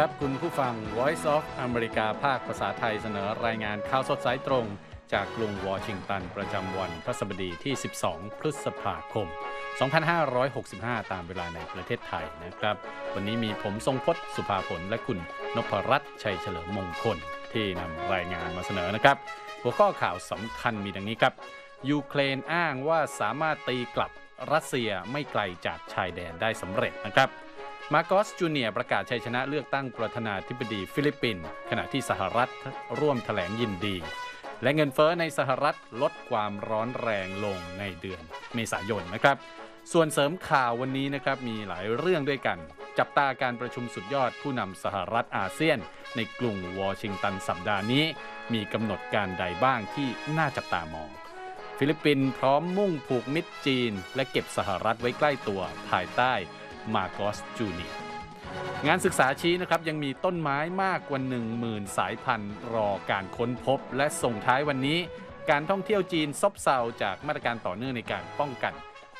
ครับ คุณผู้ฟัง Voice of อเมริกาภาคภาษาไทยเสนอรายงานข่าวสดสายตรง จากกรุงวอชิงตัน ประจำวันพฤหัสบดีที่ 12 พฤษภาคม 2565 ตามเวลาในประเทศไทยนะครับ วันนี้มีผมทรงพจน์สุภาผล และคุณนพรัตน์ชัยเฉลิมมงคล ที่นำรายงานมาเสนอนะครับ หัวข้อข่าวสำคัญมีดังนี้ครับ ยูเครนอ้างว่าสามารถตีกลับรัสเซียไม่ไกลจากชายแดนได้สำเร็จนะครับ มาโกสจูเนียประกาศชัยชนะเลือกตั้งประธานาธิบดีฟิลิปปินส์ขณะที่สหรัฐร่วมแถลงยินดี และเงินเฟ้อในสหรัฐลดความร้อนแรงลงในเดือนเมษายนนะครับ ส่วนเสริมข่าววันนี้นะครับมีหลายเรื่องด้วยกัน จับตาการประชุมสุดยอดผู้นำสหรัฐอาเซียน ในกรุงวอชิงตันสัปดาห์นี้ มีกำหนดการใดบ้างที่น่าจับตามอง ฟิลิปปินส์พร้อมมุ่งผูกมิตรจีน และเก็บสหรัฐไว้ใกล้ตัวภายใต้ มาโกสจูเนียงานศึกษาชี้นะครับยังมีต้นไม้มากกว่า 10,000 สายพันธุ์ รอการค้นพบ และส่งท้ายวันนี้ การท่องเที่ยวจีนซบเซาจากมาตรการต่อเนื่องในการป้องกัน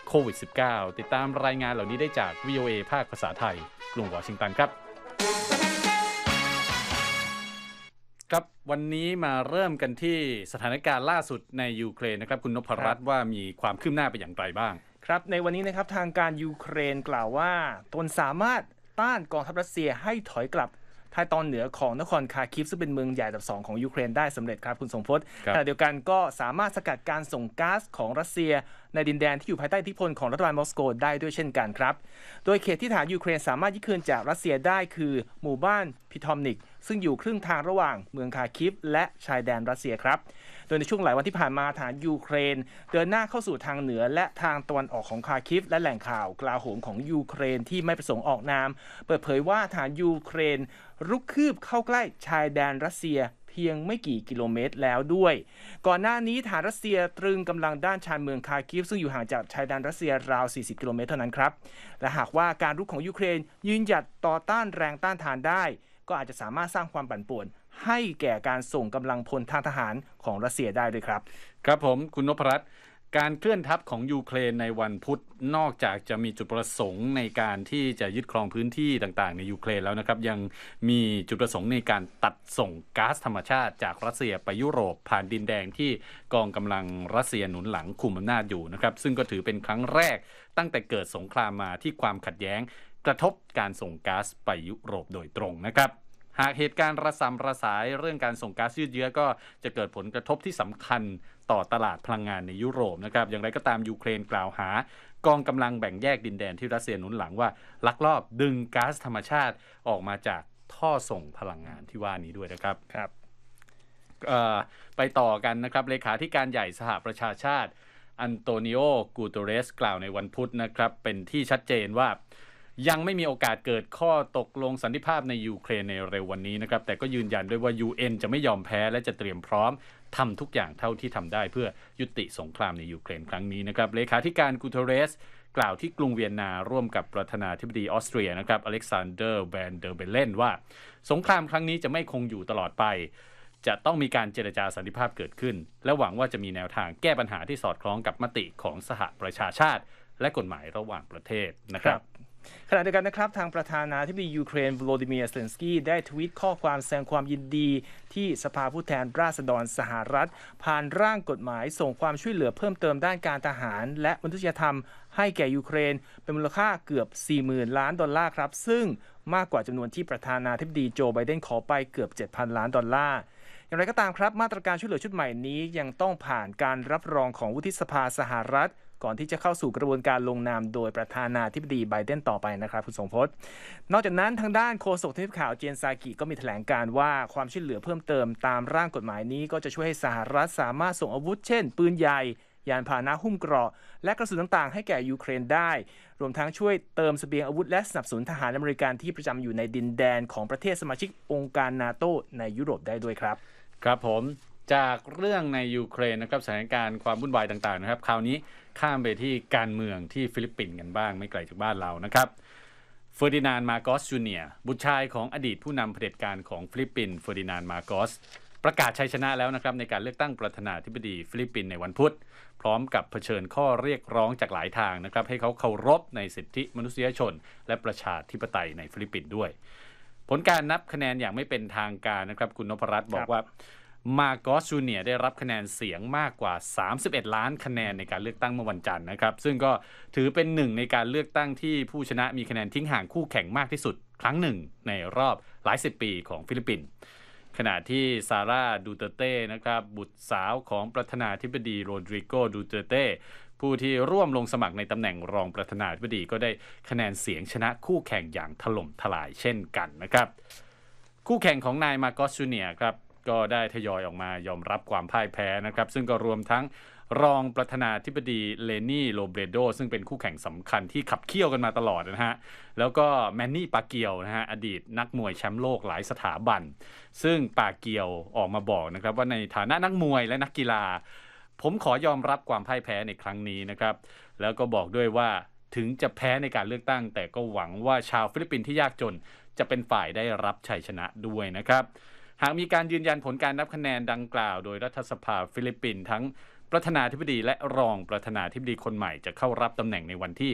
โควิด -19 ติดตามรายงานเหล่านี้ได้จาก VOA ภาคภาษาไทย กรุงวอชิงตันครับ ครับวันนี้มาเริ่มกันที่สถานการณ์ล่าสุดในยูเครนนะครับ คุณนพรัตน์ว่ามีความคืบหน้าไปอย่างไรบ้าง ครับในวันนี้นะครับทางการยูเครนกล่าวว่า ตนสามารถต้านกองทัพรัสเซียให้ถอยกลับทางตอนเหนือของนครคาคิฟซึ่งเป็นเมืองใหญ่อันดับสองของยูเครนได้สำเร็จครับคุณสมพศครับขณะเดียวกันก็สามารถสกัดการส่งก๊าซของรัสเซีย ในดินแดนที่อยู่ภายใต้อิทธิพลของรัฐบาลมอสโกได้ด้วยเช่นกันครับ โดยเขตที่ฐานยูเครนสามารถยึดคืนจากรัสเซียได้คือ หมู่บ้านพิทอมนิกซึ่งอยู่ครึ่งทางระหว่างเมืองคาคิฟ และชายแดนรัสเซียครับ โดยในช่วงหลายวันที่ผ่านมาฐานยูเครน เดินหน้าเข้าสู่ทางเหนือและทางตะวันออกของคาคิฟ และแหล่งข่าวกลาโหมของยูเครนที่ไม่ประสงค์ออกนาม เปิดเผยว่าฐานยูเครน รุกคืบเข้าใกล้ชายแดนรัสเซียเพียงไม่กี่กิโลเมตรแล้วด้วย ก่อนหน้านี้ฐานรัสเซียตรึงกำลังด้านชานเมืองคาคิฟ ซึ่งอยู่ห่างจากชายแดนรัสเซียราว 40 กิโลเมตรเท่านั้นครับ และหากว่าการรุกของยูเครนยืนหยัดต่อต้านแรงต้านทานได้ ก็อาจจะสามารถสร้างความปั่นป่วน ให้แก่การส่งกำลังพลทางทหารของรัสเซียได้ด้วยครับ ครับผมคุณนพรัตน์การเคลื่อนทัพของยูเครนในวันพุธนอกจากจะมีจุดประสงค์ในการที่จะยึดครองพื้นที่ต่างๆ ในยูเครนแล้วนะครับ ยังมีจุดประสงค์ในการตัดส่งก๊าซธรรมชาติจากรัสเซียไปยุโรปผ่านดินแดงที่กองกำลังรัสเซียหนุนหลังคุมอำนาจอยู่นะครับ ซึ่งก็ถือเป็นครั้งแรกตั้งแต่เกิดสงครามมาที่ความขัดแย้ง กระทบการส่งก๊าซไปยุโรปโดยตรงนะครับ หากเหตุการณ์ระสำระสายเรื่องการส่งก๊าซยืดเยื้อก็จะเกิดผลกระทบที่สำคัญต่อตลาดพลังงานในยุโรปนะครับ อย่างไรก็ตามยูเครนกล่าวหากองกำลังแบ่งแยกดินแดนที่รัสเซียหนุนหลังว่า ลักลอบดึงก๊าซธรรมชาติออกมาจากท่อส่งพลังงานที่ว่านี้ด้วยนะครับครับไปต่อกันนะครับเลขาธิการใหญ่สหประชาชาติอันโตนิโอ กูเตเรส กล่าวในวันพุธนะครับ เป็นที่ชัดเจนว่า ยังไม่มีโอกาสเกิดข้อตกลงสันติภาพในยูเครนในเร็ววันนี้นะครับ แต่ก็ยืนยันด้วยว่า UN จะไม่ยอมแพ้และจะเตรียมพร้อมทำทุกอย่างเท่าที่ทำได้เพื่อยุติสงครามในยูเครนครั้งนี้นะครับเลขาธิการกูเตเรส กล่าวที่กรุงเวียนนาร่วมกับประธานาธิบดีออสเตรียนะครับอเล็กซานเดอร์แวนเดอร์เบเลนว่า สงครามครั้งนี้จะไม่คงอยู่ตลอดไปจะต้องมีการเจรจาสันติภาพเกิดขึ้น และหวังว่าจะมีแนวทางแก้ปัญหาที่สอดคล้องกับมติของสหประชาชาติ และกฎหมายระหว่างประเทศนะครับ ขณะเดียวกันนะครับ ทางประธานาธิบดียูเครนวโลดิเมียร์เซเลนสกี้ได้ทวีตข้อความแสดงความยินดีที่สภาผู้แทนราษฎรสหรัฐ ผ่านร่างกฎหมายส่งความช่วยเหลือเพิ่มเติมด้านการทหาร และมนุษยธรรม ให้แก่ยูเครน เป็นมูลค่าเกือบ 40,000 ล้านดอลลาร์ครับ ซึ่งมากกว่าจำนวนที่ประธานาธิบดีโจไบเดนขอไปเกือบ 7,000 ล้านดอลลาร์อย่างไรก็ตามครับ มาตรการช่วยเหลือชุดใหม่นี้ยังต้องผ่านการรับรองของวุฒิสภาสหรัฐ ก่อนที่จะเข้าสู่กระบวนการลงนามโดยประธานาธิบดีไบเดนต่อไปนะครับคุณสงพจน์ นอกจากนั้นทางด้านโฆษกทำเนียบข่าวเจนซากิก็มีแถลงการว่าความช่วยเหลือเพิ่มเติมตามร่างกฎหมายนี้ ก็จะช่วยให้สหรัฐสามารถส่งอาวุธเช่น ปืนใหญ่ยานพาหนะหุ้มเกราะ และกระสุนต่างๆ ให้แก่ยูเครนได้ รวมทั้งช่วยเติมเสบียงอาวุธและสนับสนุนทหารอเมริกันที่ประจำอยู่ในดินแดนของประเทศสมาชิกองค์การนาโตในยุโรปได้ด้วยครับ ครับผม จากเรื่องในยูเครนนะครับสถานการณ์ความวุ่นวายต่างๆนะครับคราวนี้ข้ามไปที่การเมืองที่ฟิลิปปินส์กันบ้างไม่ไกลจากบ้านเรานะครับเฟอร์ดินานมาโกสจูเนียบุตรชายของอดีตผู้นำเผด็จการของฟิลิปปินส์เฟอร์ดินานมาโกสประกาศชัยชนะแล้วนะครับในการเลือกตั้งประธานาธิบดีฟิลิปปินส์ในวันพุธ พร้อมกับเผชิญข้อเรียกร้องจากหลายทางนะครับให้เขาเคารพในสิทธิมนุษยชน และประชาธิปไตยในฟิลิปปินส์ด้วย ผลการนับคะแนนอย่างไม่เป็นทางการนะครับคุณนพรัตน์บอกว่า มาโกสจูเนียได้รับคะแนนเสียงมากกว่า 31 ล้านคะแนนในการเลือกตั้งเมื่อวันจันทร์นะครับ ซึ่งก็ถือเป็นหนึ่งในการเลือกตั้งที่ผู้ชนะมีคะแนนทิ้งห่างคู่แข่งมากที่สุด ครั้งหนึ่งในรอบหลายสิบปีของฟิลิปปินส์ขณะที่ซาร่าดูเตเต้นะครับบุตรสาวของประธานาธิบดีโรดริโกดูเตเต้ผู้ที่ร่วมลงสมัครในตำแหน่งรองประธานาธิบดีก็ได้คะแนนเสียงชนะคู่แข่งอย่างถล่มทลายเช่นกันนะครับ คู่แข่งของนายมาโกสจูเนียครับ ก็ได้ทยอยออกมายอมรับความพ่ายแพ้นะครับ ซึ่งก็รวมทั้งรองประธานาธิบดีเลนี่โลเบรโด ซึ่งเป็นคู่แข่งสำคัญที่ขับเคี่ยวกันมาตลอดนะฮะ แล้วก็แมนนี่ปาเกียวนะฮะอดีตนักมวยแชมป์โลกหลายสถาบัน ซึ่งปาเกียวออกมาบอกนะครับว่าในฐานะนักมวยและนักกีฬา ผมขอยอมรับความพ่ายแพ้ในครั้งนี้นะครับ แล้วก็บอกด้วยว่าถึงจะแพ้ในการเลือกตั้ง แต่ก็หวังว่าชาวฟิลิปปินส์ที่ยากจนจะเป็นฝ่ายได้รับชัยชนะด้วยนะครับ หากมีการยืนยันผลการนับคะแนนดังกล่าว โดยรัฐสภาฟิลิปปินส์ทั้งประธานาธิบดีและรองประธานาธิบดีคนใหม่จะเข้ารับตำแหน่งในวันที่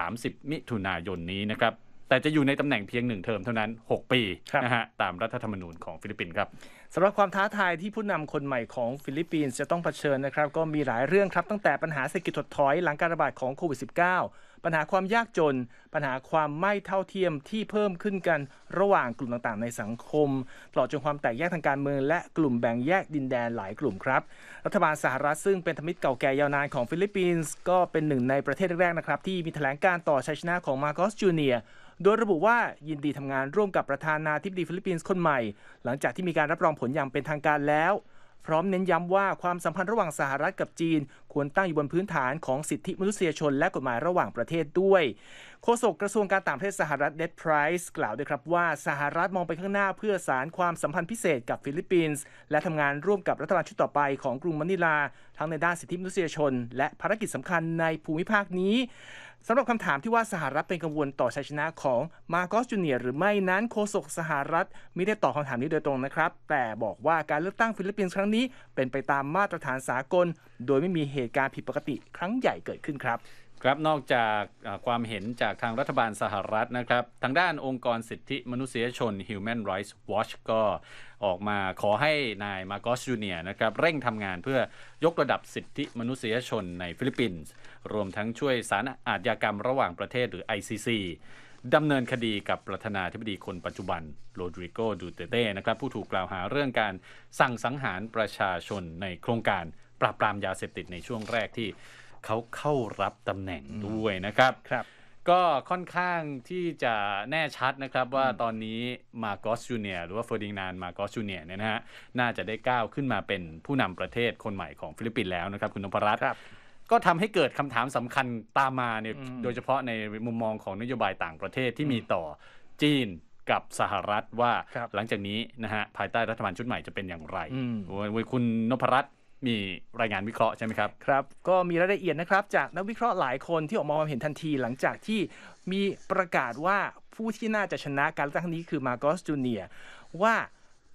30 มิถุนายนนี้นะครับแต่จะอยู่ในตำแหน่งเพียงหนึ่งเทอมเท่านั้น 6 ปีครับนะฮะตามรัฐธรรมนูญของฟิลิปปินส์ครับสำหรับความท้าทายที่ผู้นำคนใหม่ของฟิลิปปินส์จะต้องเผชิญนะครับ ก็มีหลายเรื่องครับตั้งแต่ปัญหาเศรษฐกิจถดถอยหลังการระบาดของโควิด -19 ปัญหาความยากจน ปัญหาความไม่เท่าเทียมที่เพิ่มขึ้นกันระหว่างกลุ่มต่างๆ ในสังคมตลอดจนความแตกแยกทางการเมืองและกลุ่มแบ่งแยกดินแดนหลายกลุ่มครับ รัฐบาลสหรัฐซึ่งเป็นธมิตรเก่าแก่ยาวนานของฟิลิปปินส์ก็เป็นหนึ่งในประเทศแรกๆนะครับที่มีแถลงการต่อชัยชนะของมาโกสจูเนียโดยระบุว่ายินดีทำงานร่วมกับประธานาธิบดีฟิลิปปินส์คนใหม่ หลังจากที่มีการรับรองผลอย่างเป็นทางการแล้ว พร้อมเน้นย้ำว่าความสัมพันธ์ระหว่างสหรัฐกับจีน ควรตั้งอยู่บนพื้นฐานของสิทธิมนุษยชนและกฎหมายระหว่างประเทศด้วยโฆษกกระทรวงการต่างประเทศสหรัฐเดดไพรส์กล่าวด้วยครับว่าสหรัฐมองไปข้างหน้าเพื่อสารความสัมพันธ์พิเศษกับฟิลิปปินส์และทำงานร่วมกับรัฐบาลชุดต่อไปของกรุงมะนิลา ทั้งในด้านสิทธิมนุษยชน และภารกิจสำคัญในภูมิภาคนี้ สำหรับคำถามที่ว่าสหรัฐเป็นกังวลต่อชัยชนะของมาโกสจูเนียหรือไม่นั้นโฆษกสหรัฐไม่ได้ตอบคำถามนี้โดยตรงนะครับ แต่บอกว่าการเลือกตั้งฟิลิปปินส์ครั้งนี้ เป็นไปตามมาตรฐานสากล โดยไม่มีเหตุการณ์ผิดปกติครั้งใหญ่เกิดขึ้นครับครับนอกจากความเห็นจากทางรัฐบาลสหรัฐนะครับ ทางด้านองค์กรสิทธิมนุษยชน Human Rights Watch ก็ ออกมาขอให้นายมาโกสจูเนียนะครับเร่งทำงานเพื่อยกระดับสิทธิมนุษยชนในฟิลิปปินส์รวมทั้งช่วยสารอาญากรรมระหว่างประเทศหรือ ICC ดำเนินคดีกับประธานาธิบดีคนปัจจุบันโรดริโกดูเตเต้นะครับผู้ถูกกล่าวหาเรื่องการสั่งสังหารประชาชนในโครงการปราบปรามยาเสพติดในช่วงแรกที่เขาเข้ารับตำแหน่งด้วยนะครับครับ ก็ค่อนข้างที่จะแน่ชัดนะครับว่าตอนนี้มาโกสจูเนียหรือว่าเฟอร์ดินานมาโกสจูเนียเนี่ยนะฮะน่าจะได้ก้าวขึ้นมาเป็นผู้นำประเทศคนใหม่ของฟิลิปปินส์แล้วนะครับ คุณนพรัตน์ครับก็ทำให้เกิดคำถามสำคัญตามมาเนี่ยอืมโดยเฉพาะในมุมมองของนโยบายต่างประเทศที่มีต่อจีนกับสหรัฐว่าครับหลังจากนี้นะฮะภายใต้รัฐบาลชุดใหม่จะเป็นอย่างไรอืมโอ้ยคุณนพรัตน์ มีรายงานวิเคราะห์ใช่ไหมครับครับ ก็มีรายละเอียดนะครับ จากนักวิเคราะห์หลายคนที่ออกมาความเห็นทันทีหลังจากที่มีประกาศว่าผู้ที่น่าจะชนะการเลือกตั้งนี้คือมาโกสจูเนียว่า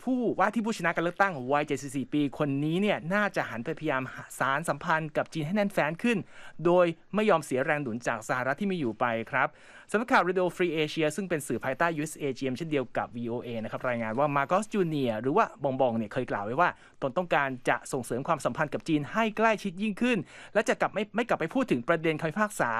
ผู้ว่าที่ผู้ชนะการเลือกตั้งวัย 74 ปี คนนี้เนี่ยน่าจะหันไปพยายามสารสัมพันธ์กับจีนให้แน่นแฟ้นขึ้น โดยไม่ยอมเสียแรงหนุนจากสหรัฐที่มีอยู่ไปครับ สำนักข่าว Radio Free Asia ซึ่งเป็นสื่อภายใต้ USAGM เช่นเดียวกับ VOA นะครับรายงานว่ามาโกสจูเนียหรือว่าบองบองเนี่ยเคยกล่าวไว้ว่า ตนต้องการจะส่งเสริมความสัมพันธ์กับจีนให้ใกล้ชิดยิ่งขึ้น และจะกลับไม่ไม่กลับไปพูดถึงประเด็นคำพิพากษา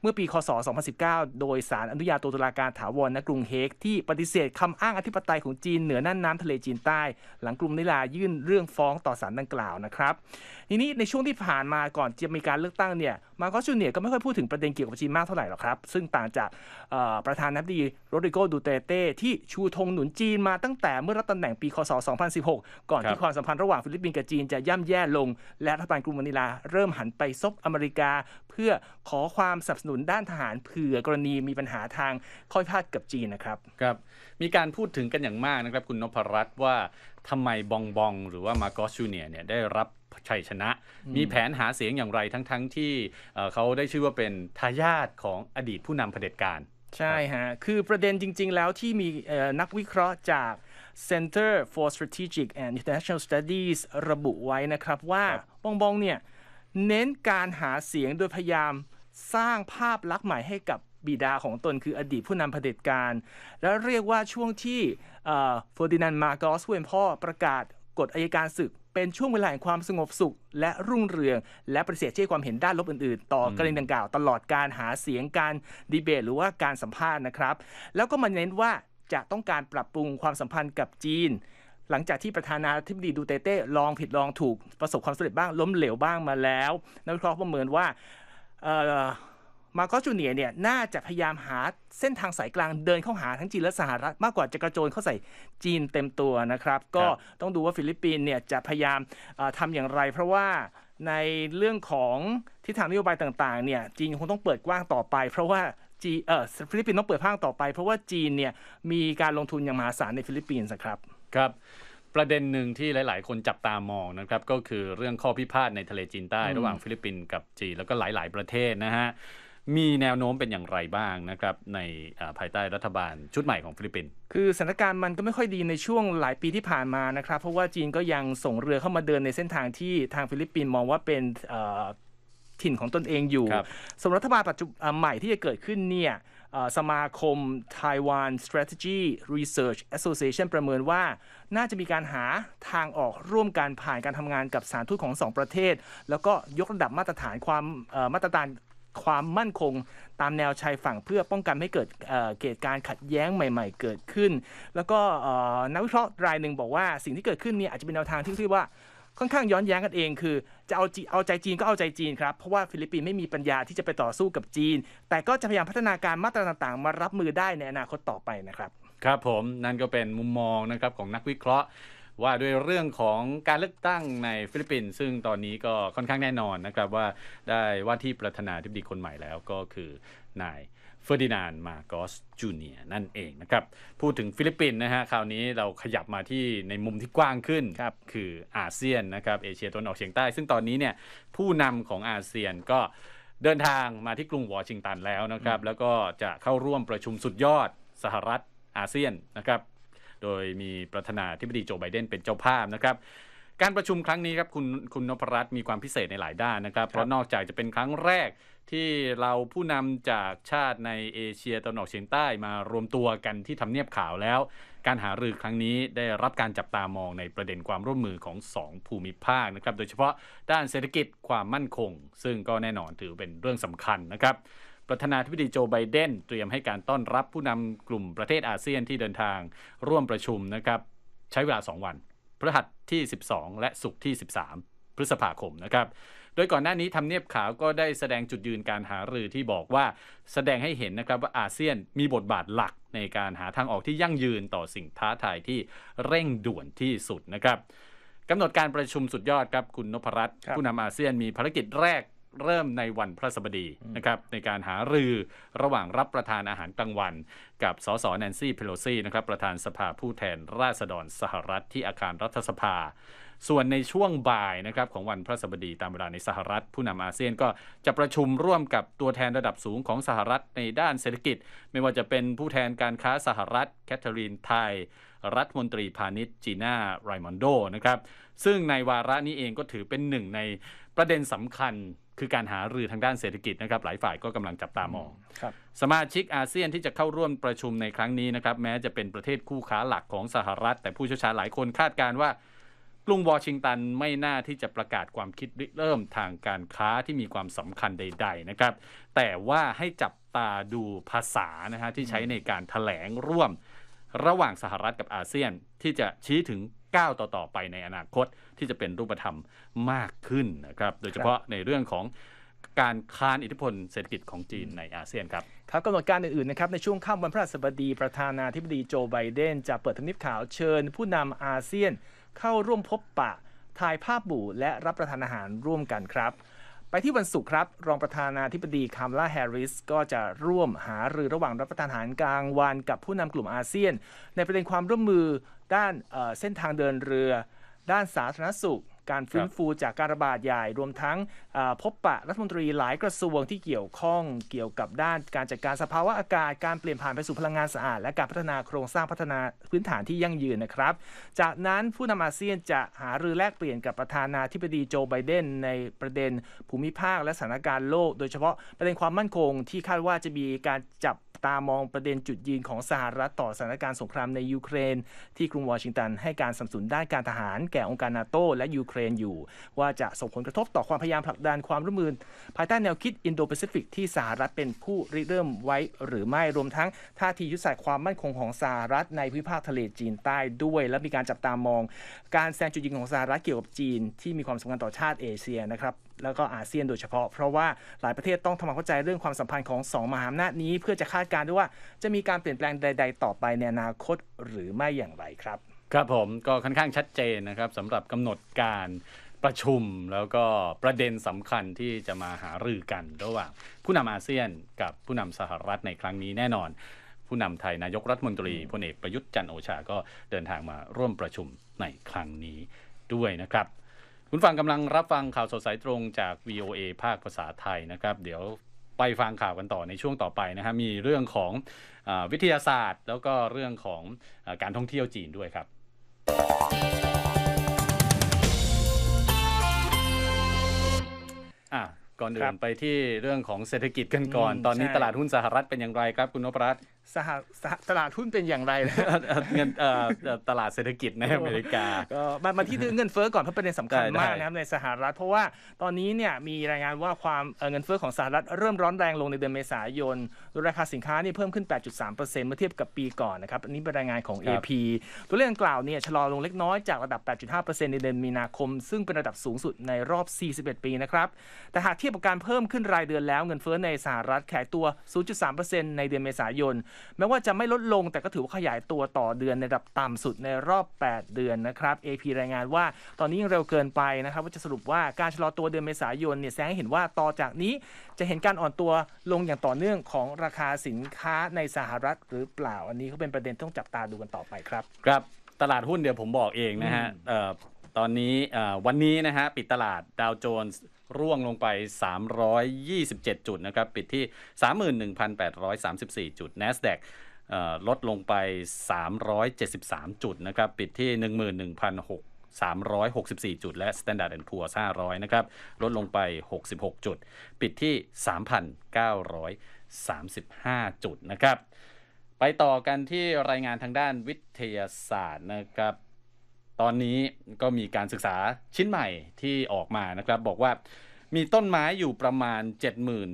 เมื่อปีคศ 2019 โดยสารอนุญาโตตุลาการถาวรณกรุงเฮกที่ปฏิเสธคำอ้างอธิปไตยของจีนเหนือน่านน้ำทะเลจีนใต้ หลังกรุงนิลายื่นเรื่องฟ้องต่อศาลดังกล่าวนะครับทีนี้ในช่วงที่ผ่านมาก่อนจะมีการเลือกตั้งเนี่ยมาโกสจูเนียก็ไม่ค่อยพูดถึงประเด็นเกี่ยวกับจีนมากเท่าไหร่หรอกครับซึ่งต่างจากประธานาธิบดีโรดริโกดูเตเต้ที่ชูธงหนุนจีนมาตั้งแต่เมื่อรับตำแหน่งปีคศ 2016 ก่อนครับที่ความสัมพันธ์ระหว่างฟิลิปปินส์กับจีนจะย่ำแย่ลง และรัฐบาลกรุงมะนิลาเริ่มหันไปซบอเมริกา เพื่อขอความสนับสนุนด้านทหารเผื่อกรณีมีปัญหาทางข้อพิพาทกับจีนนะครับครับ มีการพูดถึงกันอย่างมากนะครับคุณนพรัตน์ว่าทำไมบองบอง หรือว่ามาโกสจูเนียเนี่ยได้รับ ชัยชนะ มีแผนหาเสียงอย่างไรทั้งๆทที่เอ่อเขาได้ชื่อว่าเป็นทายาทของอดีตผู้นำเผด็จการ ใช่ฮะ คือประเด็นจริง ๆ แล้วที่มีเอ่อนักวิเคราะห์จาก Center for Strategic and International Studies ระบุไว้นะครับว่าครับบองบองเนี่ยเน้นการหาเสียงโดยพยายามสร้างภาพลักษณ์ใหม่ให้กับบิดาของตนคืออดีตผู้นำเผด็จการ แล้วเรียกว่าช่วงที่เฟอร์ดินานด์มาโกสผู้เป็นพ่อประกาศ กฎอายการศึกเป็นช่วงเวลาแห่งความสงบสุข และรุ่งเรือง และปฏิเสธที่ให้ความเห็นด้านลบอื่นๆ ต่อกรณีดังกล่าว ตลอดการหาเสียงการดีเบต หรือว่าการสัมภาษณ์นะครับ แล้วก็มาเน้นว่าจะต้องการปรับปรุงความสัมพันธ์กับจีน หลังจากที่ประธานาธิบดีดูเตเต้ลองผิดลองถูกประสบความสำเร็จบ้างล้มเหลวบ้างมาแล้วนักวิเคราะห์ประเมินว่า มาโกสจูเนียร์เนี่ยน่าจะพยายามหาเส้นทางสายกลางเดินเข้าหาทั้งจีนและสหรัฐมากกว่าจะกระโจนเข้าใส่จีนเต็มตัวนะครับ ก็ต้องดูว่าฟิลิปปินส์เนี่ยจะพยายามเอ่อทำอย่างไร เพราะว่าในเรื่องของทิศทางนโยบายต่างๆเนี่ยจีนคงต้องเปิดกว้างต่อไป เพราะว่าจีเออฟิลิปปินส์ต้องเปิดกว้างต่อไปเพราะว่าจีนเนี่ยมีการลงทุนอย่างมหาศาลในฟิลิปปินส์ครับครับประเด็นหนึ่งที่หลาย ๆ คนจับตามองนะครับ ก็คือเรื่องข้อพิพาทในทะเลจีนใต้ ระหว่างฟิลิปปินส์กับจีน แล้วก็หลาย ๆ ประเทศนะฮะ มีแนวโน้มเป็นอย่างไรบ้างนะครับในอ่าภายใต้รัฐบาลชุดใหม่ของฟิลิปปินส์คือสถานการณ์มันก็ไม่ค่อยดีในช่วงหลายปีที่ผ่านมานะครับ เพราะว่าจีนก็ยังส่งเรือเข้ามาเดินในเส้นทางที่ทางฟิลิปปินส์มองว่าเป็นเอ่อถิ่นของตนเองอยู่ครับสำหรับรัฐบาลปัจจุบันใหม่ที่จะเกิดขึ้นเนี่ยเอ่อสมาคม Taiwan Strategy Research Association ประเมินว่า น่าจะมีการหาทางออกร่วมกันผ่านการทำงานกับสถารทูตของสองประเทศ แล้วก็ยกระดับมาตรฐานความเอ่อมาตรฐาน ความมั่นคงตามแนวชายฝั่งเพื่อป้องกันไม่เกิดเอ่อเหตุการขัดแย้งใหม่ ๆ เกิดขึ้น แล้วก็นักวิเคราะห์รายหนึ่งบอกว่าสิ่งที่เกิดขึ้นเนี่ยอาจจะเป็นแนวทางที่เรียกว่าค่อนข้างย้อนแย้งกันเองคือจะเอาจีเอาใจจีนก็เอาใจจีนครับ เพราะว่าฟิลิปปินส์ไม่มีปัญญาที่จะไปต่อสู้กับจีน แต่ก็จะพยายามพัฒนาการมาตรารต่างๆ มารับมือได้ในอนาคตต่อไปนะครับ ครับผมนั่นก็เป็นมุมมองนะครับของนักวิเคราะห์ ว่าด้วยเรื่องของการเลือกตั้งในฟิลิปปินส์ซึ่งตอนนี้ก็ค่อนข้างแน่นอนนะครับว่าได้ว่าที่ประธานาธิบดีคนใหม่แล้วก็คือนายเฟอร์ดินานด์มาโกสจูเนียร์นั่นเองนะครับ พูดถึงฟิลิปปินส์นะฮะคราวนี้เราขยับมาที่ในมุมที่กว้างขึ้นครับคืออาเซียนนะครับเอเชียตะวันออกเฉียงใต้ ซึ่งตอนนี้เนี่ยผู้นำของอาเซียนก็เดินทางมาที่กรุงวอชิงตันแล้วนะครับ แล้วก็จะเข้าร่วมประชุมสุดยอดสหรัฐอาเซียนนะครับ โดยมีประธานาธิบดีโจไบเดนเป็นเจ้าภาพนะครับการประชุมครั้งนี้ครับคุณคุณนพรัตน์มีความพิเศษในหลายด้านนะครับ เพราะนอกจากจะเป็นครั้งแรกที่เราผู้นำจากชาติในเอเชียตะวันออกเฉียงใต้มารวมตัวกันที่ทำเนียบขาวแล้ว การหารือครั้งนี้ได้รับการจับตามองในประเด็นความร่วมมือของสองภูมิภาคนะครับ โดยเฉพาะด้านเศรษฐกิจความมั่นคง ซึ่งก็แน่นอนถือเป็นเรื่องสำคัญนะครับ ประธานาธิบดีโจไบเดนเตรียมให้การต้อนรับผู้นำกลุ่มประเทศอาเซียนที่เดินทางร่วมประชุมนะครับ ใช้เวลา 2 วันพฤหัสที่ 12 และศุกร์ที่ 13 พฤษภาคมนะครับ โดยก่อนหน้านี้ทำเนียบขาวก็ได้แสดงจุดยืนการหารือที่บอกว่าแสดงให้เห็นนะครับว่าอาเซียนมีบทบาทหลักในการหาทางออกที่ยั่งยืนต่อสิ่งท้าทายที่เร่งด่วนที่สุดนะครับกำหนดการประชุมสุดยอดครับคุณนพรัตน์ครับผู้นำอาเซียนมีภารกิจแรก เริ่มในวันพระสบดีนะครับในการหารือระหว่างรับประทานอาหารกลางวัน กับสสแนนซี่เพโลซีนะครับประธานสภาผู้แทนราษฎรสหรัฐที่อาคารรัฐสภา ส่วนในช่วงบ่ายนะครับของวันพระสบดีตามเวลาในสหรัฐ ผู้นำอาเซียนก็จะประชุมร่วมกับตัวแทนระดับสูงของสหรัฐในด้านเศรษฐกิจ ไม่ว่าจะเป็นผู้แทนการค้าสหรัฐแคทเธอรีนไทยรัฐมนตรีพาณิชย์จีน่าไรมอนโดนะครับซึ่งในวาระนี้เองก็ถือเป็นหนึ่งในประเด็นสำคัญ คือการหารือทางด้านเศรษฐกิจนะครับหลายฝ่ายก็กำลังจับตามองครับสมาชิกอาเซียนที่จะเข้าร่วมประชุมในครั้งนี้นะครับแม้จะเป็นประเทศคู่ค้าหลักของสหรัฐ แต่ผู้เชี่ยวชาญหลายคนคาดการณ์ว่ากรุงวอชิงตันไม่น่าที่จะประกาศความคิดริเริ่มทางการค้าที่มีความสำคัญใด ๆนะครับ แต่ว่าให้จับตาดูภาษานะฮะที่ใช้ในการถแถลงร่วม ระหว่างสหรัฐกับอาเซียนที่จะชี้ถึง ก้าวต่อๆไปในอนาคตที่จะเป็นรูปธรรมมากขึ้นนะครับโดยเฉพาะในเรื่องของการค้านอิทธิพลเศรษฐกิจของจีนในอาเซียนครับครับกำหนดการอื่นๆนะครับในช่วงค่ำวันพฤหัสบดีประธานาธิบดีโจไบเดน จะเปิดทำเนียบขาวเชิญผู้นำอาเซียน เข้าร่วมพบปะถ่ายภาพหมู่และรับประทานอาหารร่วมกันครับ ไปที่วันศุกร์ครับ รองประธานาธิบดีคามลาแฮร์ริสก็จะร่วมหารือระหว่างรับประทานอาหารกลางวันกับผู้นำกลุ่มอาเซียน ในประเด็นความร่วมมือด้านเเส้นทางเดินเรือ ด้านสาธารณสุข การฟื้นฟูจากการระบาดใหญ่ รวมทั้งอ่าพบปะรัฐมนตรีหลายกระทรวงที่เกี่ยวข้องเกี่ยวกับด้านการจัดการสภาวะอากาศการเปลี่ยนผ่านไปสู่พลังงานสะอาดและการพัฒนาโครงสร้างพัฒนาพื้นฐานที่ยั่งยืนนะครับ จากนั้นผู้นำอาเซียนจะหารือแลกเปลี่ยนกับประธานาธิบดีโจไบเดนในประเด็นภูมิภาคและสถานการณ์โลก โดยเฉพาะประเด็นความมั่นคงที่คาดว่าจะมีการจับ ตามองประเด็นจุดยืนของสหรัฐต่อสถานการณ์สงครามในยูเครน ที่กรุงวอชิงตันให้การสนับสนุนด้านการทหารแก่องค์การนาโตและยูเครนอยู่ ว่าจะส่งผลกระทบต่อความพยายามผลักดันความร่วมมือภายใต้แนวคิดอินโดแปซิฟิกที่สหรัฐเป็นผู้ริเริ่มไว้หรือไม่รวมทั้งท่าทียุทธศาสตร์ความมั่นคงของสหรัฐในภูมิภาคทะเลจีนใต้ด้วย และมีการจับตามอง การแสดงจุดยืนของสหรัฐเกี่ยวกับจีน ที่มีความสำคัญต่อชาติเอเชียนะครับแล้วก็อาเซียนโดยเฉพาะ เพราะว่าหลายประเทศต้องทำความเข้าใจเรื่องความสัมพันธ์ของสองมหาอำนาจนี้ เพื่อจะคาดการณ์ด้วยว่าจะมีการเปลี่ยนแปลงใด ๆ ต่อไปในอนาคตหรือไม่อย่างไรครับ ครับผมก็ค่อนข้างชัดเจนนะครับสำหรับกำหนดการประชุมแล้วก็ประเด็นสำคัญที่จะมาหารือกันระหว่างผู้นำอาเซียนกับผู้นำสหรัฐในครั้งนี้แน่นอน ผู้นำไทยนายกรัฐมนตรีพลเอกประยุทธ์จันทร์โอชาก็เดินทางมาร่วมประชุมในครั้งนี้ด้วยนะครับ คุณฟังกำลังรับฟังข่าวสดสายตรงจาก VOA ภาคภาษาไทยนะครับ เดี๋ยวไปฟังข่าวกันต่อในช่วงต่อไปนะฮะมีเรื่องของอาวิทยาศาสตร์ แล้วก็เรื่องของอาการท่องเที่ยวจีนด้วยครับ อะก่อนคอื่รันบไปที่เรื่องของเศรษฐกิจกันก่อนอืมตอนนี้ใช่ตลาดหุ้นสหรัฐเป็นอย่างไรครับคุณนพรัตน์ สหสหตลาดหุ้นเป็นอย่างไรนะเงินเอ่อเอ่อตลาดเศรษฐกิจในอเมริกาก็มามาที่เงินเฟ้อก่อนเพราะประเด็นสำคัญได้ได้มากนะครับในสหรัฐ เพราะว่าตอนนี้เนี่ยมีรายงานว่าความเอ่อเงินเฟ้อของสหรัฐเริ่มร้อนแรงลงในเดือนเมษายนโดยราคาสินค้านี่เพิ่มขึ้น 8.3%เมื่อเทียบกับปีก่อนนะครับอันนี้เป็นรายงานของครับ AP ตัวเลขดังกล่าวเนี่ยชะลอลงเล็กน้อยจากระดับ 8.5%ในเดือนมีนาคม ซึ่งเป็นระดับสูงสุดในรอบ 41 ปีนะครับแต่หากเทียบกับการเพิ่มขึ้นรายเดือนแล้วเงินเฟ้อในสหรัฐแขกตัว 0.3%ในเดือนเมษายนแม้ว่าจะไม่ลดลงแต่ก็ถือว่าขยายตัวต่อเดือนในระดับต่ำสุดในรอบ 8 เดือนนะครับ AP รายงานว่าตอนนี้ยังเร็วเกินไปนะครับว่าจะสรุปว่าการชะลอตัวเดือนเมษายนเนี่ยแสดงให้เห็นว่าต่อจากนี้จะเห็นการอ่อนตัวลงอย่างต่อเนื่องของราคาสินค้าในสหรัฐหรือเปล่า อันนี้ก็เป็นประเด็นต้องจับตาดูกันต่อไปครับครับตลาดหุ้นเดี๋ยวผมบอกเองนะฮะตอนนี้วันนี้นะฮะปิดตลาดดาวโจนส์ ร่วงลงไป 327 จุดนะครับ ปิดที่ 31,834 จุด NASDAQ ลดลงไป 373 จุดนะครับ ปิดที่ 11,600 364 จุด และ Standard Poor's 500 นะครับ ลดลงไป 66 จุด ปิดที่ 3,935 จุดนะครับ ไปต่อกันที่รายงานทางด้านวิทยาศาสตร์นะครับ ตอนนี้ก็มีการศึกษาชิ้นใหม่ที่ออกมานะครับ บอกว่ามีต้นไม้อยู่ประมาณ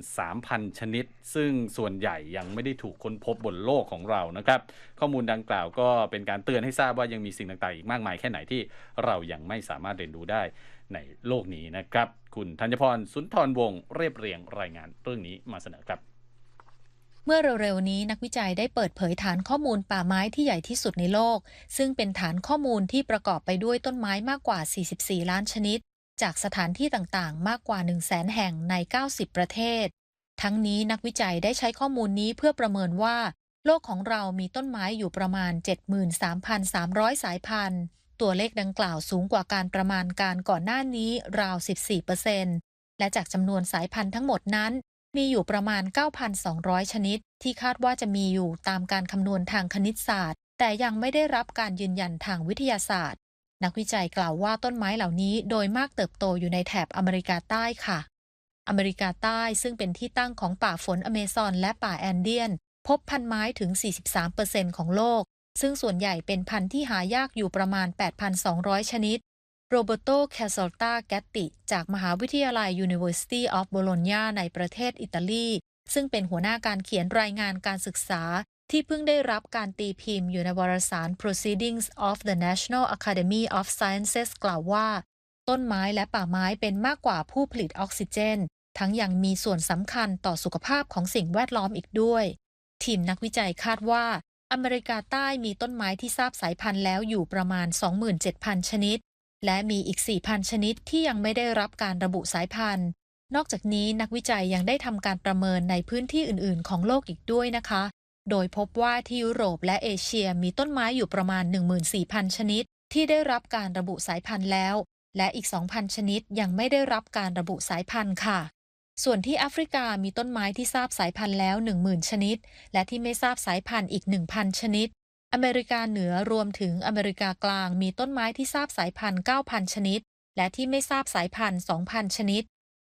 73,000 ชนิด ซึ่งส่วนใหญ่ยังไม่ได้ถูกค้นพบบนโลกของเรานะครับ ข้อมูลดังกล่าวก็เป็นการเตือนให้ทราบว่ายังมีสิ่งต่างๆ อีกมากมายแค่ไหนที่เรายังไม่สามารถเรียนรู้ได้ในโลกนี้นะครับ คุณธัญพรสุนทรวงศ์เรียบเรียงรายงานเรื่องนี้มาเสนอครับ เมื่อเร็วๆนี้นักวิจัยได้เปิดเผยฐานข้อมูลป่าไม้ที่ใหญ่ที่สุดในโลก ซึ่งเป็นฐานข้อมูลที่ประกอบไปด้วยต้นไม้มากกว่า 44 ล้านชนิด จากสถานที่ต่างๆ มากกว่า 1 0 0 0 0แสนแห่งใน 90 ประเทศ ทั้งนี้นักวิจัยได้ใช้ข้อมูลนี้เพื่อประเมินว่า โลกของเรามีต้นไม้อยู่ประมาณ 73,300 สายพันธุ์ ตัวเลขดังกล่าวสูงกว่าการประมาณการก่อนหน้านี้ราว 14%และจากจำนวนสายพันธุ์ทั้งหมดนั้น มีอยู่ประมาณ 9,200 ชนิด ที่คาดว่าจะมีอยู่ตามการคำนวณทางคณิตศาสตร์ แต่ยังไม่ได้รับการยืนยันทางวิทยาศาสตร์ นักวิจัยกล่าวว่าต้นไม้เหล่านี้โดยมากเติบโตอยู่ในแถบอเมริกาใต้ค่ะ อเมริกาใต้ซึ่งเป็นที่ตั้งของป่าฝนอเมซอนและป่าแอนเดียน พบพันไม้ถึง 43%ของโลก ซึ่งส่วนใหญ่เป็นพันธุ์ที่หายากอยู่ประมาณ 8,200 ชนิด โรเบโตแคส o ลตาแกตติ จากมหาวิทยาลัย University of Bologna ในประเทศอิตาลี ซึ่งเป็นหัวหน้าการเขียนรายงานการศึกษา ที่เพิ่งได้รับการตีพิมพ์อยู่ในวารสาร Proceedings of the National Academy of Sciences กล่าวว่า ต้นไม้และป่าไม้เป็นมากกว่าผู้ผลิตออกซิเจน ทั้งยังมีส่วนสำคัญต่อสุขภาพของสิ่งแวดล้อมอีกด้วย ทีมนักวิจัยคาดว่า อเมริกาใต้มีต้นไม้ที่ทราบสายพันธุ์แล้วอยู่ประมาณ 27,000 ชนิด และมีอีก 4,000 ชนิดที่ยังไม่ได้รับการระบุสายพันธุ์ นอกจากนี้นักวิจัยยังได้ทำการประเมินในพื้นที่อื่น ๆ ของโลกอีกด้วยนะคะ โดยพบว่าที่ยุโรปและเอเชียมีต้นไม้อยู่ประมาณ 14,000 ชนิด ที่ได้รับการระบุสายพันธุ์แล้ว และอีก 2,000 ชนิดยังไม่ได้รับการระบุสายพันธุ์ค่ะ ส่วนที่แอฟริกามีต้นไม้ที่ทราบสายพันธุ์แล้ว 10,000 ชนิด และที่ไม่ทราบสายพันธุ์อีก 1,000 ชนิด อเมริกาเหนือรวมถึงอเมริกากลางมีต้นไม้ที่ทราบสายพันธุ์ 9,000 ชนิด และที่ไม่ทราบสายพันธุ์ 2,000 ชนิด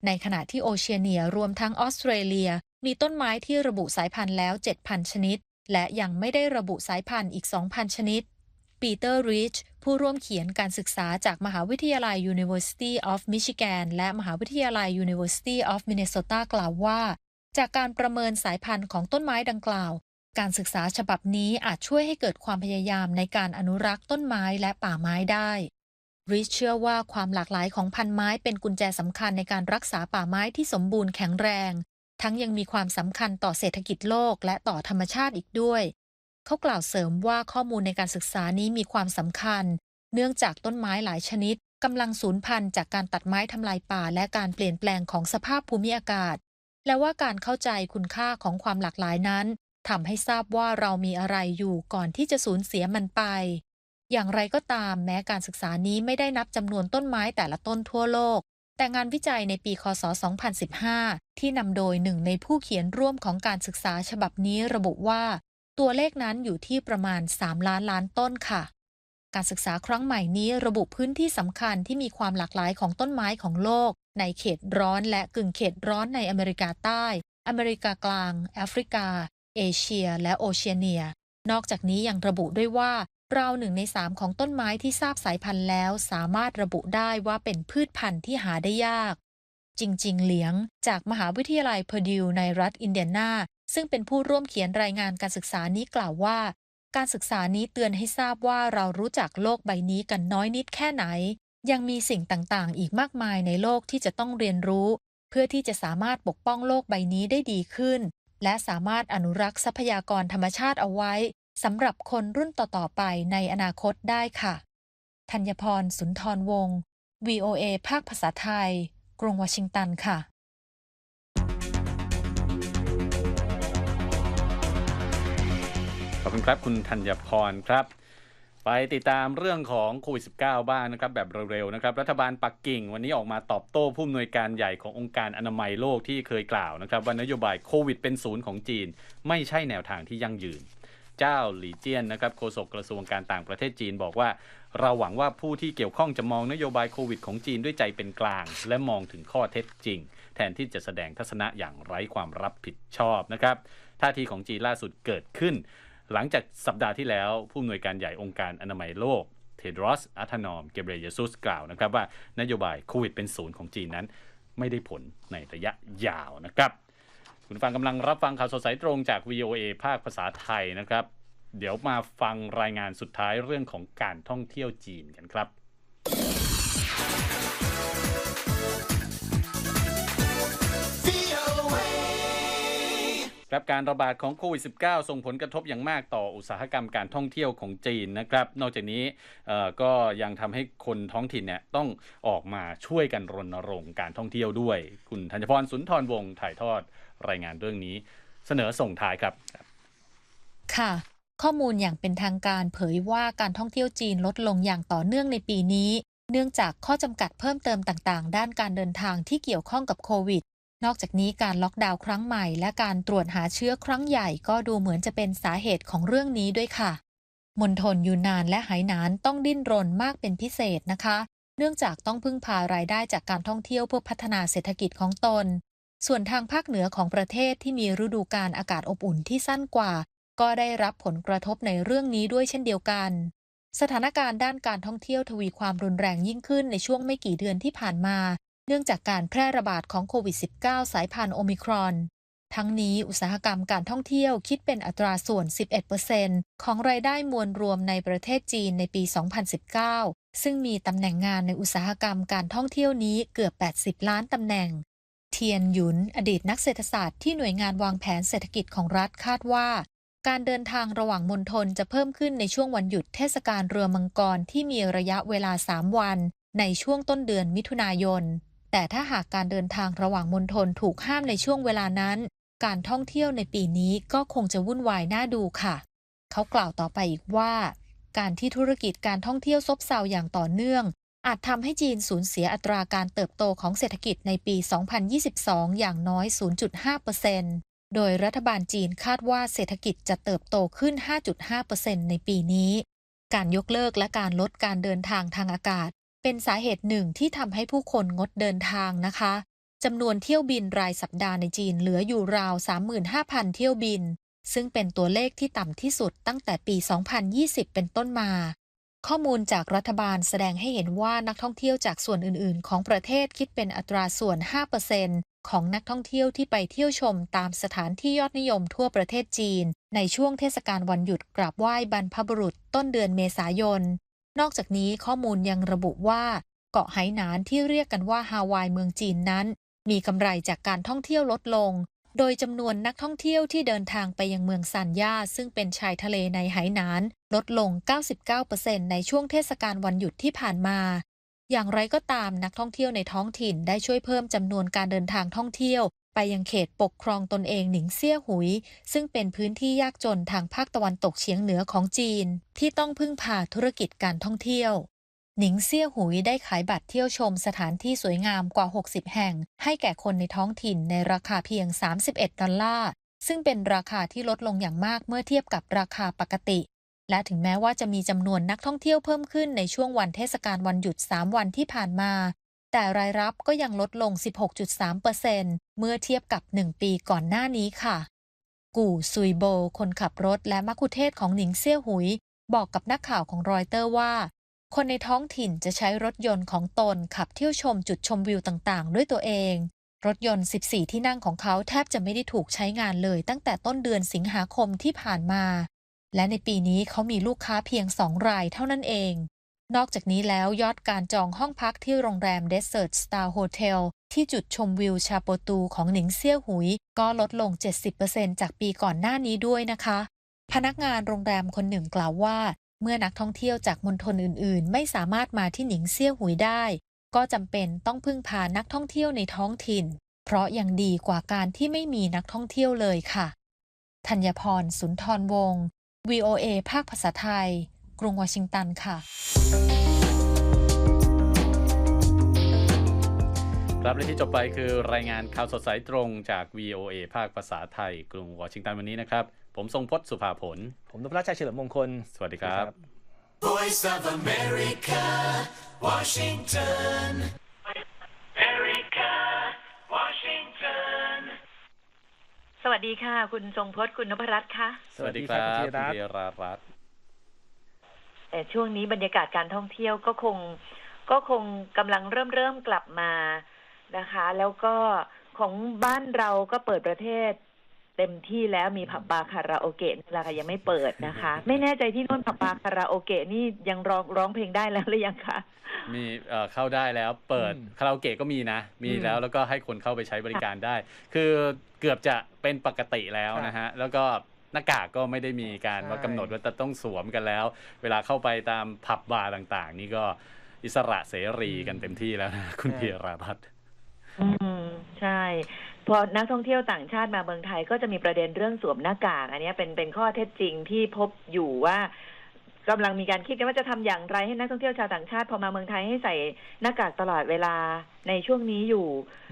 ในขณะที่โอเชียเนียรวมทั้งออสเตรเลีย มีต้นไม้ที่ระบุสายพันธุ์แล้ว 7,000 ชนิด และยังไม่ได้ระบุสายพันธุ์อีก 2,000 ชนิด ปีเตอร์ริชผู้ร่วมเขียนการศึกษาจากมหาวิทยาลัย University of Michigan และมหาวิทยาลัย University of Minnesota กล่าวว่า จากการประเมินสายพันธุ์ของต้นไม้ดังกล่าว การศึกษาฉบับนี้อาจช่วยให้เกิดความพยายามในการอนุรักษ์ต้นไม้และป่าไม้ได้ริชเชื่อว่าความหลากหลายของพันไม้เป็นกุญแจสำคัญในการรักษาป่าไม้ที่สมบูรณ์แข็งแรง ทั้งยังมีความสำคัญต่อเศรษฐกิจโลกและต่อธรรมชาติอีกด้วย เขากล่าวเสริมว่าข้อมูลในการศึกษานี้มีความสำคัญ เนื่องจากต้นไม้หลายชนิดกำลังสูญพันธุ์จากการตัดไม้ทำลายป่าและการเปลี่ยนแปลงของสภาพภูมิอากาศ และว่าการเข้าใจคุณค่าของความหลากหลายนั้น ทำให้ทราบว่าเรามีอะไรอยู่ก่อนที่จะสูญเสียมันไป อย่างไรก็ตามแม้การศึกษานี้ไม่ได้นับจำนวนต้นไม้แต่ละต้นทั่วโลก แต่งานวิจัยในปีคศ 2015 ที่นำโดยหนึ่งในผู้เขียนร่วมของการศึกษาฉบับนี้ระบุว่า ตัวเลขนั้นอยู่ที่ประมาณ 3 ล้านล้านต้นค่ะ การศึกษาครั้งใหม่นี้ระบุพื้นที่สำคัญที่มีความหลากหลายของต้นไม้ของโลก ในเขตร้อนและกึ่งเขตร้อนในอเมริกาใต้ อเมริกากลาง แอฟริกา เอเชีย และโอเชียเนีย นอกจากนี้ยังระบุด้วยว่าราวหนึ่งในสามของต้นไม้ที่ทราบสายพันธุ์แล้ว สามารถระบุได้ว่าเป็นพืชพันธุ์ที่หาได้ยาก จริง ๆ เหลียง จากมหาวิทยาลัยเพอร์ดิวในรัฐอินเดียนา ซึ่งเป็นผู้ร่วมเขียนรายงานการศึกษานี้กล่าวว่า การศึกษานี้เตือนให้ทราบว่าเรารู้จักโลกใบนี้กันน้อยนิดแค่ไหน ยังมีสิ่งต่างๆ อีกมากมายในโลกที่จะต้องเรียนรู้ เพื่อที่จะสามารถปกป้องโลกใบนี้ได้ดีขึ้น และสามารถอนุรักษ์ทรัพยากรธรรมชาติเอาไว้สำหรับคนรุ่นต่อ ๆ ไปในอนาคตได้ค่ะ ธัญพร สุนทรวงศ์ VOA ภาคภาษาไทย กรุงวอชิงตันค่ะขอบคุณครับ คุณธัญพรครับ ไปติดตามเรื่องของโควิด -19 บ้างนะครับแบบเร็วๆนะครับ รัฐบาลปักกิ่งวันนี้ออกมาตอบโต้ผู้อำนวยการใหญ่ขององค์การอนามัยโลกที่เคยกล่าวนะครับว่านโยบายโควิดเป็นศูนย์ของจีน ไม่ใช่แนวทางที่ยั่งยืน เจ้าหลี่เจี้ยนนะครับโฆษกกระทรวงการต่างประเทศจีนบอกว่า เราหวังว่าผู้ที่เกี่ยวข้องจะมองนโยบายโควิดของจีนด้วยใจเป็นกลาง และมองถึงข้อเท็จจริง แทนที่จะแสดงทัศนะอย่างไร้ความรับผิดชอบนะครับท่าทีของจีนล่าสุดเกิดขึ้น หลังจากสัปดาห์ที่แล้ว ผู้อำนวยการใหญ่องค์การอนามัยโลก เทดรอสอัธนอม เกเบรเยซุสกล่าวนะครับว่านโยบายโควิดเป็นศูนย์ของจีนนั้น ไม่ได้ผลในระยะยาวนะครับ คุณฟังกำลังรับฟังข่าวสดสายตรงจาก VOA ภาคภาษาไทยนะครับ เดี๋ยวมาฟังรายงานสุดท้ายเรื่องของการท่องเที่ยวจีนกันครับ ครับการระบาดของโควิด -19 ส่งผลกระทบอย่างมากต่ออุตสาหกรรมการท่องเที่ยวของจีนนะครับ นอกจากนี้ก็ยังทำให้คนท้องถิ่นเนี่ยต้องออกมาช่วยกันรณรงค์การท่องเที่ยวด้วย คุณธัญพรสุนทรวงศ์ถ่ายทอดรายงานเรื่องนี้ เสนอส่งท้ายครับ ค่ะข้อมูลอย่างเป็นทางการเผยว่าการท่องเที่ยวจีนลดลงอย่างต่อเนื่องในปีนี้ เนื่องจากข้อจำกัดเพิ่มเติมต่างๆ ด้านการเดินทางที่เกี่ยวข้องกับโควิด นอกจากนี้การล็อกดาวน์ครั้งใหม่ และการตรวจหาเชื้อครั้งใหญ่ก็ดูเหมือนจะเป็นสาเหตุของเรื่องนี้ด้วยค่ะ มณฑลยูนนานและไหหนานต้องดิ้นรนมากเป็นพิเศษนะคะ เนื่องจากต้องพึ่งพารายได้จากการท่องเที่ยวเพื่อพัฒนาเศรษฐกิจของตน ส่วนทางภาคเหนือของประเทศที่มีฤดูกาลอากาศอบอุ่นที่สั้นกว่า ก็ได้รับผลกระทบในเรื่องนี้ด้วยเช่นเดียวกัน สถานการณ์ด้านการท่องเที่ยวทวีความรุนแรงยิ่งขึ้นในช่วงไม่กี่เดือนที่ผ่านมา เนื่องจากการแพร่ระบาดของโควิด -19 สายพันธุ์โอมิครอน ทั้งนี้อุตสาหกรรมการท่องเที่ยวคิดเป็นอัตราส่วน 11%ของรายได้มวลรวมในประเทศจีนในปี 2019 ซึ่งมีตำแหน่งงานในอุตสาหกรรมการท่องเที่ยวนี้เกือบ 80 ล้านตำแหน่ง เทียนหยุน อดีตนักเศรษฐศาสตร์ที่หน่วยงานวางแผนเศรษฐกิจของรัฐคาดว่าการเดินทางระหว่างมณฑลจะเพิ่มขึ้นในช่วงวันหยุดเทศกาลเรือมังกรที่มีระยะเวลา 3 วัน ในช่วงต้นเดือนมิถุนายน แต่ถ้าหากการเดินทางระหว่างมณฑลถูกห้ามในช่วงเวลานั้น การท่องเที่ยวในปีนี้ก็คงจะวุ่นวายน่าดูค่ะ เขากล่าวต่อไปอีกว่า การที่ธุรกิจการท่องเที่ยวซบเซาอย่างต่อเนื่อง อาจทำให้จีนสูญเสียอัตราการเติบโตของเศรษฐกิจในปี 2022 อย่างน้อย 0.5%โดยรัฐบาลจีนคาดว่าเศรษฐกิจจะเติบโตขึ้น 5.5%ในปีนี้ การยกเลิกและการลดการเดินทางทางอากาศ เป็นสาเหตุหนึ่งที่ทำให้ผู้คนงดเดินทางนะคะจำนวนเที่ยวบินรายสัปดาห์ในจีนเหลืออยู่ราว 35,000 เที่ยวบิน ซึ่งเป็นตัวเลขที่ต่ำที่สุดตั้งแต่ปี 2020 เป็นต้นมา ข้อมูลจากรัฐบาลแสดงให้เห็นว่านักท่องเที่ยวจากส่วนอื่น ๆ ของประเทศคิดเป็นอัตราส่วน 5%ของนักท่องเที่ยวที่ไปเที่ยวชมตามสถานที่ยอดนิยมทั่วประเทศจีน ในช่วงเทศกาลวันหยุดกราบไหว้บรรพบุรุษต้นเดือนเมษายน นอกจากนี้ข้อมูลยังระบุว่า เกาะไหหนานที่เรียกกันว่าฮาวายเมืองจีนนั้น มีกำไรจากการท่องเที่ยวลดลง โดยจำนวนนักท่องเที่ยวที่เดินทางไปยังเมืองซานย่าซึ่งเป็นชายทะเลในไหหนาน ลดลง 99%ในช่วงเทศกาลวันหยุดที่ผ่านมา อย่างไรก็ตามนักท่องเที่ยวในท้องถิ่นได้ช่วยเพิ่มจำนวนการเดินทางท่องเที่ยว ไปยังเขตปกครองตนเองหนิงเซี่ยหุย ซึ่งเป็นพื้นที่ยากจนทางภาคตะวันตกเฉียงเหนือของจีน ที่ต้องพึ่งพาธุรกิจการท่องเที่ยว หนิงเซี่ยหุยได้ขายบัตรเที่ยวชมสถานที่สวยงามกว่า 60 แห่ง ให้แก่คนในท้องถิ่นในราคาเพียง 31 ดอลลาร์ซึ่งเป็นราคาที่ลดลงอย่างมากเมื่อเทียบกับราคาปกติ และถึงแม้ว่าจะมีจำนวนนักท่องเที่ยวเพิ่มขึ้นในช่วงวันเทศกาลวันหยุด 3 วันที่ผ่านมา แต่รายรับก็ยังลดลง 16.3%เมื่อเทียบกับ 1 ปีก่อนหน้านี้ค่ะ กู่ซุยโบ คนขับรถและมักคุเทศของหนิงเซี่ยหุย บอกกับนักข่าวของรอยเตอร์ว่า คนในท้องถิ่นจะใช้รถยนต์ของตนขับเที่ยวชมจุดชมวิวต่างๆ ด้วยตัวเอง รถยนต์ 14 ที่นั่งของเขาแทบจะไม่ได้ถูกใช้งานเลยตั้งแต่ต้นเดือนสิงหาคมที่ผ่านมา และในปีนี้เขามีลูกค้าเพียง2รายเท่านั้นเอง นอกจากนี้แล้วยอดการจองห้องพักที่โรงแรม Desert Star Hotel ที่จุดชมวิวชาโปตูของหนิงเซี่ยหุย ก็ลดลง 70%จากปีก่อนหน้านี้ด้วยนะคะ พนักงานโรงแรมคนหนึ่งกล่าวว่า เมื่อนักท่องเที่ยวจากมณฑลอื่น ๆ ไม่สามารถมาที่หนิงเซี่ยหุยได้ ก็จำเป็นต้องพึ่งพานักท่องเที่ยวในท้องถิ่น เพราะยังดีกว่าการที่ไม่มีนักท่องเที่ยวเลยค่ะธัญพรสุนทรวงศ์ VOA ภาคภาษาไทย กรุงวอชิงตันค่ะครับและที่จบไปคือรายงานข่าวสดสายตรงจาก VOA ภาคภาษาไทย กรุงวอชิงตันวันนี้นะครับ ผมทรงพจน์สุภาผล ผมนพรัชชัยเฉลิมมงคล สวัสดีครับ Voice of America, Washington. America, Washington. สวัสดีค่ะ คุณทรงพจน์คุณนพรัตน์ค่ะ สวัสดีครับคุคุณณธีรัตน์เดรารัตน์ แต่ช่วงนี้บรรยากาศการท่องเที่ยวก็คงก็คงกำลังเริ่มเริ่มกลับมานะคะ แล้วก็ของบ้านเราก็เปิดประเทศเต็มที่แล้วมีผับบาร์คาราโอเกะนี่แหละค่ะยังไม่เปิดนะคะ ไม่แน่ใจที่โน่นผับบาร์คาราโอเกะนี่ยังร้องร้องเพลงได้แล้วหรือยังคะมีเอ่อเข้าได้แล้วเปิดอืมคาราโอเกะก็มีนะ มีอืมแล้วแล้วก็ให้คนเข้าไปใช้บริการได้ คือเกือบจะเป็นปกติแล้วนะฮะแล้วก็ห น้ากากก็ไม่ได้มีการใช่ว่ากำหนดว่าจะต้องสวมกันแล้ว เวลาเข้าไปตามผับบาร์ต่างๆ นี่ก็อิสระเสรีกันเต็มที่แล้วนะคุณเพียรารัตน์อืมใช่พอนักท่องเที่ยวต่างชาติมาเมืองไทยก็จะมีประเด็นเรื่องสวมหน้ากาก อันเนี้ยเป็นเป็นข้อเท็จจริงที่พบอยู่ว่ากำลังมีการคิดกันว่าจะทำอย่างไรให้นักท่องเที่ยวชาวต่างชาติพอมาเมืองไทยให้ใส่หน้ากากตลอดเวลาในช่วงนี้อยู่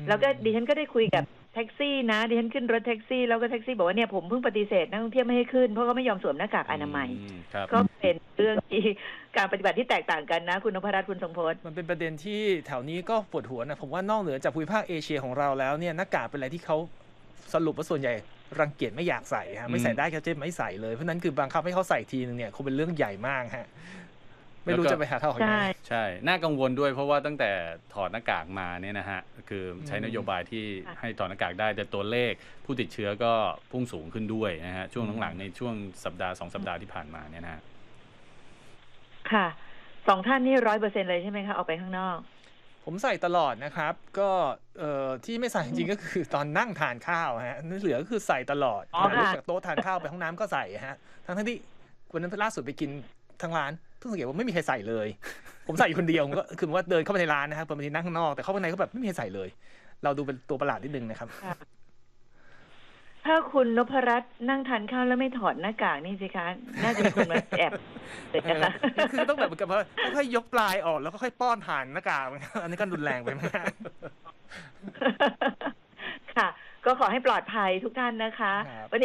แล้วก็ดิฉันก็ได้คุยกับ แท็กซี่นะดิฉันขึ้นรถแท็กซี่แล้วก็แท็กซี่บอกว่าเนี่ยผมเพิ่งปฏิเสธนักท่องเที่ยวไม่ให้ขึ้นเพราะเขาไม่ยอมสวมหน้ากากอนามัยอืครับก็เป็นเรื่องที่การปฏิบัติที่แตกต่างกันนะ คุณนพรัตน์คุณทรงพจน์มันเป็นประเด็นที่แถวนี้ก็ปวดหัวนะผมว่านอกเหนือจากภูมิภาคเอเชียของเราแล้วเนี่ยหน้ากากเป็นอะไรที่เขาสรุปว่าส่วนใหญ่รังเกียจไม่อยากใส่ฮะไม่ใส่ได้เขาจะไม่ใส่เลยเพราะฉะนั้นคือบังคับให้เขาใส่ทีนึงเนี่ยคงเป็นเรื่องใหญ่มากฮะ ไม่รู้แล้วก็จะไปหาทางออกยังใช่ไงใช่ น่ากังวลด้วยเพราะว่าตั้งแต่ถอดหน้ากากมาเนี่ยนะฮะ คือใช้อืมนโยบายที่ค่ะให้ถอดหน้ากากได้ แต่ตัวเลขผู้ติดเชื้อก็พุ่งสูงขึ้นด้วยนะฮะ ช่วงหลังๆในช่วงสัปดาห์สองสัปดาห์ที่ผ่านมาเนี่ยนะฮะค่ะสองท่านนี่ร้อยเปอร์เซ็นเลยใช่ไหมคะออกไปข้างนอก ผมใส่ตลอดนะครับ ก็เอ่อที่ไม่ใส่จริงๆก็คือตอนนั่งทานข้าวฮะนั่นเหลือก็คือใส่ตลอดอ๋อลุกค่ะจากโต๊ะทานข้าวไปห้องน้ำก็ใส่ฮะ ทั้งๆที่วันนั้นล่าสุดไปกินทั้งร้านเพิ่งสังเกตว่าไม่มีใครใส่เลย ผมใส่อยู่คนเดียวผมก็คือว่าเดินเข้าไปในร้านนะครับบางทีนั่งข้างนอกแต่เข้าไปในก็แบบไม่มีใครใส่เลย เราดูเป็นตัวประหลาดนิดนึงนะครับ ถ้าคุณนพรัตน์นั่งทานข้าวแล้วไม่ถอดหน้ากากนี่สิคะน่าจะมีคนมาแอบเลยนะคะคือต้องแบบเหมือนกับว่าค่อยๆยกปลายออกแล้วก็ค่อยๆป้อนผ่านหน้ากากอันนี้ก็รุนแรงไปไหมฮะค่ะ ก็ขอให้ปลอดภัยทุกท่านนะคะครับวัน